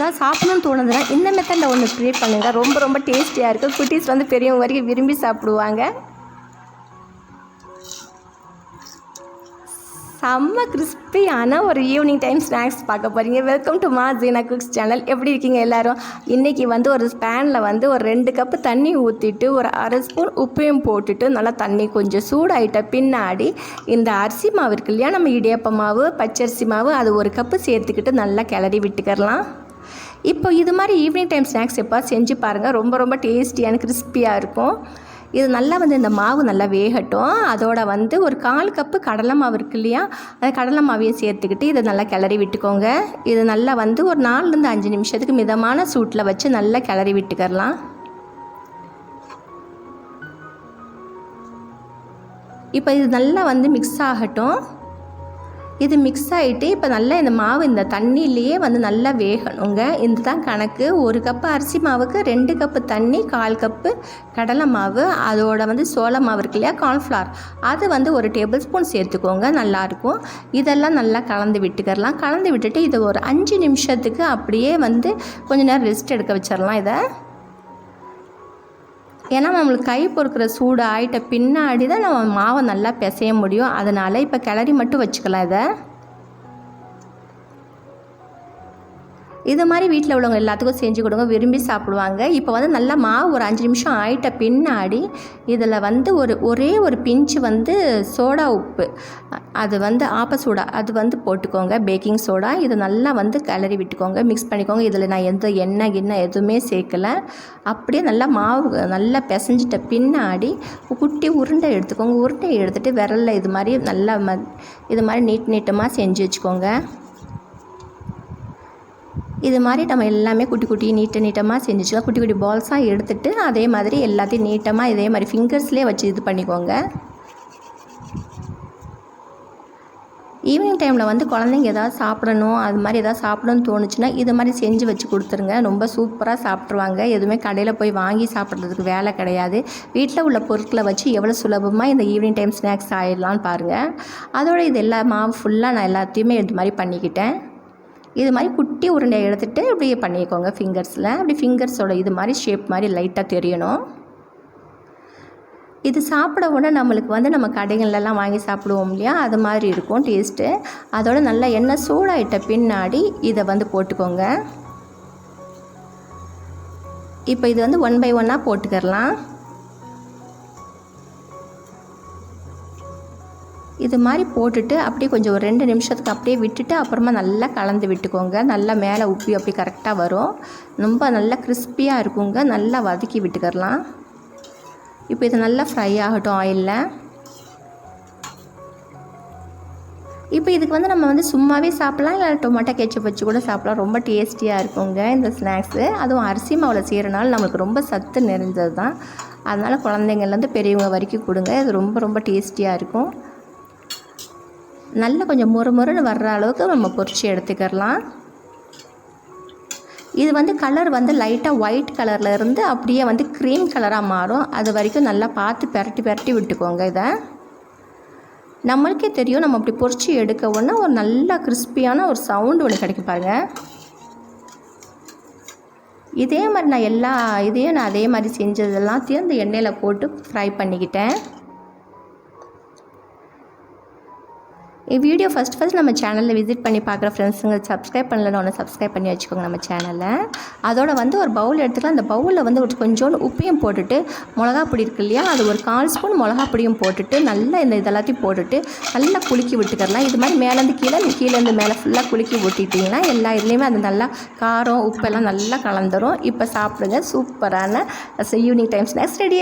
ஏதாவது சாப்பிடணும்னு தோணுதுன்னா இந்த மெத்தடில் ஒன்று க்ரியேட் பண்ணுங்கள் ரொம்ப ரொம்ப டேஸ்டியாக இருக்கும் குட்டீஸ் வந்து பெரியவங்க வரைக்கும் விரும்பி சாப்பிடுவாங்க. செம்ம கிறிஸ்பியான ஒரு ஈவினிங் டைம் ஸ்நாக்ஸ் பார்க்க போகிறீங்க வெல்கம் டு மா ஜீனா குக்ஸ் சேனல் எப்படி இருக்கீங்க எல்லோரும்? இன்றைக்கி வந்து ஒரு ஸ்பேனில் வந்து ஒரு ரெண்டு கப்பு தண்ணி ஊற்றிட்டு ஒரு அரை ஸ்பூன் உப்பையும் போட்டுட்டு நல்லா தண்ணி கொஞ்சம் சூடாயிட்ட பின்னாடி இந்த அரிசி மாவு இருக்கு இல்லையா? நம்ம இடியப்ப மாவு பச்சரிசி மாவு அது ஒரு கப்பு சேர்த்துக்கிட்டு நல்லா கிளறி விட்டுக்கிறலாம் இப்போ இது மாதிரி ஈவினிங் டைம் ஸ்நாக்ஸ் எப்போ செஞ்சு பாருங்கள் ரொம்ப ரொம்ப டேஸ்டியான கிறிஸ்பியாக இருக்கும். இது நல்லா வந்து இந்த மாவு நல்லா வேகட்டும். அதோட வந்து ஒரு கால் கப்பு கடலை மாவு இருக்கு இல்லையா? அந்த கடலை மாவையும் சேர்த்துக்கிட்டு இதை நல்லா கிளறி விட்டுக்கோங்க. இது நல்லா வந்து ஒரு நாலுலேருந்து அஞ்சு நிமிஷத்துக்கு மிதமான சூட்டில் வச்சு நல்லா கிளறி விட்டுக்கரலாம். இப்போ இது நல்லா வந்து மிக்ஸ் ஆகட்டும். இது மிக்ஸ் ஆகிட்டு இப்போ நல்லா இந்த மாவு இந்த தண்ணியிலேயே வந்து நல்லா வேகணுங்க. இந்த தான் கணக்கு. ஒரு கப்பு அரிசி மாவுக்கு ரெண்டு கப்பு தண்ணி கால் கப்பு கடலை மாவு அதோட வந்து சோள மாவு இருக்கு இல்லையா கார்ன்ஃப்ளவர் அது வந்து ஒரு டேபிள் ஸ்பூன் சேர்த்துக்கோங்க நல்லாயிருக்கும். இதெல்லாம் நல்லா கலந்து விட்டுக்கிறலாம். கலந்து விட்டுட்டு இதை ஒரு அஞ்சு நிமிஷத்துக்கு அப்படியே வந்து கொஞ்ச நேரம் ரெஸ்ட் எடுக்க வச்சிடலாம் இதை. ஏன்னா நம்மளுக்கு கை பொறுக்கிற சூடு ஆகிட்ட பின்னாடி தான் நம்ம மாவை நல்லா பிசைய முடியும். அதனால் இப்போ கிளறி மட்டும் வச்சுக்கலாம் இதை. இது மாதிரி வீட்டில் உள்ளவங்க எல்லாத்துக்கும் செஞ்சு கொடுங்க விரும்பி சாப்பிடுவாங்க. இப்போ வந்து நல்லா மாவு ஒரு அஞ்சு நிமிஷம் ஆயிட்ட பின்னாடி இதில் வந்து ஒரு ஒரே ஒரு பிஞ்சு வந்து சோடா உப்பு. அது வந்து ஆப்ப சோடா அது வந்து போட்டுக்கோங்க பேக்கிங் சோடா இது நல்லா வந்து கிளறி விட்டுக்கோங்க மிக்ஸ் பண்ணிக்கோங்க. இதில் நான் எந்த எண்ணெய் கிண்ணெய் எதுவுமே சேர்க்கலை. அப்படியே நல்லா மாவு நல்லா பிசைஞ்சிட்ட பின்னாடி குட்டி உருண்டை எடுத்துக்கோங்க. உருண்டை எடுத்துகிட்டு விரலில் இது மாதிரி நல்லா ம இது மாதிரி நீட் நீட்டமாக செஞ்சு வச்சுக்கோங்க. இது மாதிரி நம்ம எல்லாமே குட்டி குட்டி நீட்ட நீட்டமாக செஞ்சுக்கலாம் குட்டி குட்டி பால்ஸாக எடுத்துகிட்டு அதே மாதிரி எல்லாத்தையும் நீட்டமாக இதே மாதிரி ஃபிங்கர்ஸ்லேயே வச்சு இது பண்ணிக்கோங்க. ஈவினிங் டைமில் வந்து குழந்தைங்க எதாவது சாப்பிடணும் அது மாதிரி எதாவது சாப்பிடணும்னு தோணுச்சுன்னா இது மாதிரி செஞ்சு வச்சு கொடுத்துருங்க. ரொம்ப சூப்பராக சாப்பிட்ருவாங்க எதுவுமே கடையில் போய் வாங்கி சாப்பிட்றதுக்கு வேலை கிடையாது. வீட்டில் உள்ள பொருட்களை வச்சு எவ்வளோ சுலபமாக இந்த ஈவினிங் டைம் ஸ்நாக்ஸ் ஆகிடலான்னு பாருங்கள் அதோட இது எல்லா மாவு ஃபுல்லாக நான் எல்லாத்தையுமே இது மாதிரி பண்ணிக்கிட்டேன். இது மாதிரி குட்டி குட்டி உருண்டையை எடுத்துகிட்டு இப்படியே பண்ணிக்கோங்க ஃபிங்கர்ஸில் அப்படி ஃபிங்கர்ஸோட இது மாதிரி ஷேப் மாதிரி லைட்டாக தெரியணும். இது சாப்பிட உடனே நம்மளுக்கு வந்து நம்ம கடைகள்லாம் வாங்கி சாப்பிடுவோம் இல்லையா? அது மாதிரி இருக்கும் டேஸ்ட்டு அதோட நல்லா எண்ணெய் சூடாயிட்ட பின்னாடி இதை வந்து போட்டுக்கோங்க. இப்போ இது வந்து ஒன் பை ஒன்னாக போட்டுக்கிறலாம். இது மாதிரி போட்டுட்டு அப்படியே கொஞ்சம் ஒரு ரெண்டு நிமிஷத்துக்கு அப்படியே விட்டுட்டு அப்புறமா நல்லா கலந்து விட்டுக்கோங்க. நல்லா மேலே உப்பி அப்படி கரெக்டாக வரும். ரொம்ப நல்லா கிறிஸ்பியாக இருக்குங்க. நல்லா வதக்கி விட்டுக்கரலாம் இப்போ இது நல்லா ஃப்ரை ஆகட்டும் ஆயிலில் இப்போ இதுக்கு வந்து நம்ம வந்து சும்மாவே சாப்பிட்லாம். இல்லை டொமேட்டோ கெச்சப் வச்சு கூட சாப்பிட்லாம். ரொம்ப டேஸ்டியாக இருக்குங்க இந்த ஸ்நாக்ஸு அதுவும் அரிசி மாவில் செய்கிறனால நம்மளுக்கு ரொம்ப சத்து நிறைஞ்சது தான் அதனால் குழந்தைங்கள்லேருந்து பெரியவங்க வரைக்கும் கொடுங்க. இது ரொம்ப ரொம்ப டேஸ்டியாக இருக்கும். நல்லா கொஞ்சம் முறுமுறுன்னு வர்ற அளவுக்கு நம்ம பொரிச்சு எடுத்துக்கிறலாம். இது வந்து கலர் வந்து லைட்டாக ஒயிட் கலரில் இருந்து அப்படியே வந்து க்ரீம் கலராக மாறும். அது வரைக்கும் நல்லா பார்த்து பெரட்டி பெரட்டி விட்டுக்கோங்க இதை. நம்மளுக்கே தெரியும் நம்ம அப்படி பொரிச்சு எடுக்க உடனே ஒரு நல்ல கிறிஸ்பியான ஒரு சவுண்டு ஒன்று கிடைக்கும் பாருங்க. இதே மாதிரி நான் எல்லா இதையும் நான் அதே மாதிரி செஞ்சதெல்லாம் இந்த எண்ணெயில் போட்டு ஃப்ரை பண்ணிக்கிட்டேன். வீடியோ ஃபஸ்ட் ஃபஸ்ட் நம்ம சேனலில் விசிட் பண்ணி பார்க்குற ஃப்ரெண்ட்ஸுங்க சப்ஸ்கிரைப் பண்ணலன்னு ஒன்று சப்ஸ்கிரைப் பண்ணி வச்சுக்கோங்க நம்ம சேனலில் அதோட வந்து ஒரு பவுல் எடுத்துக்கலாம். அந்த பவுலில் வந்து ஒரு கொஞ்சோண்டு உப்பையும் போட்டுட்டு மிளகா பொடி இருக்கு இல்லையா? அது ஒரு கால் ஸ்பூன் மிளகா பொடியும் போட்டுட்டு நல்லா இந்த இதெல்லாத்தையும் போட்டுட்டு நல்லா குலுக்கி விட்டுக்கிறலாம். இது மாதிரி மேலேருந்து கீழே கீழேருந்து மேலே ஃபுல்லாக குலுக்கி விட்டுட்டிங்கன்னா எல்லா இதுலேயுமே அது நல்லா காரம் உப்பெல்லாம் நல்லா கலந்துரும். இப்போ சாப்பிடுங்க. சூப்பரான ஈவினிங் டைம் ஸ்நாக்ஸ் ரெடி